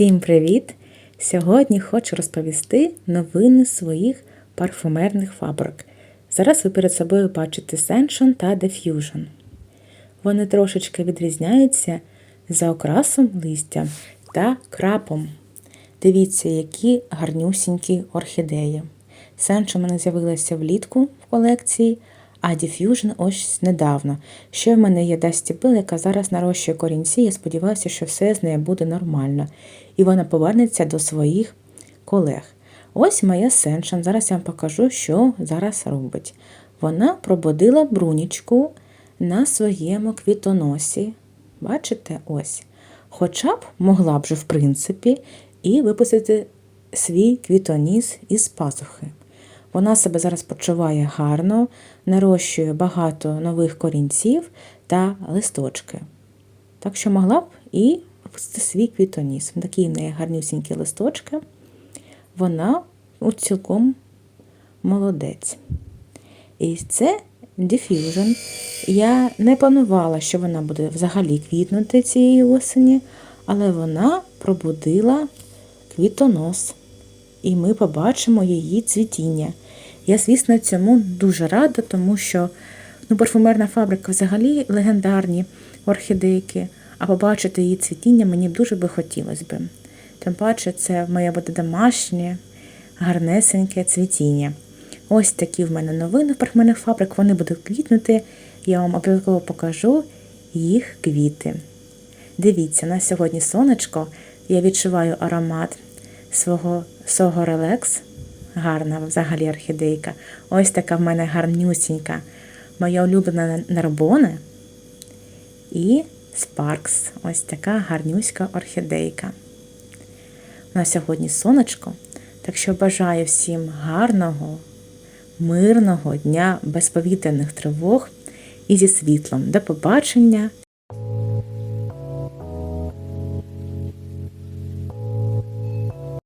Всім привіт! Сьогодні хочу розповісти новини своїх парфумерних фабрик. Зараз ви перед собою бачите Sensation та Diffusion. Вони трошечки відрізняються за окрасом листя та крапом. Дивіться, які гарнюсінькі орхідеї. Sensation у мене з'явилася влітку в колекції, а Diffusion ось недавно. Ще в мене є Dusty Bill, яка зараз нарощує корінці. Я сподіваюся, що все з нею буде нормально. І вона повернеться до своїх колег. Ось моя Sensation. Зараз я вам покажу, що зараз робить. Вона пробудила брунічку на своєму квітоносі. Бачите, ось. Хоча б могла б же, в принципі, і випустити свій квітоніс із пазухи. Вона себе зараз почуває гарно, нарощує багато нових корінців та листочки. Так що могла б і свій квітоніс. Такі в неї гарнюсінькі листочки. Вона у цілком молодець. І це Diffusion. Я не планувала, що вона буде взагалі квітнути цієї осені, але вона пробудила квітонос. І ми побачимо її цвітіння. Я, звісно, цьому дуже рада, тому що ну, парфумерна фабрика взагалі легендарні орхідейки, а побачити її цвітіння мені дуже би хотілося б. Тим паче, це моє буде домашнє, гарнесеньке цвітіння. Ось такі в мене новини парфумерних фабрик, вони будуть квітнути. Я вам обов'язково покажу їх квіти. Дивіться, на сьогодні сонечко, я відчуваю аромат свого Сого Релекс. Гарна взагалі орхідейка. Ось така в мене гарнюсінька. Моя улюблена Нарбоне і Спаркс. Ось така гарнюська орхідейка. На сьогодні сонечко. Так що бажаю всім гарного, мирного дня, без повітряних тривог і зі світлом. До побачення!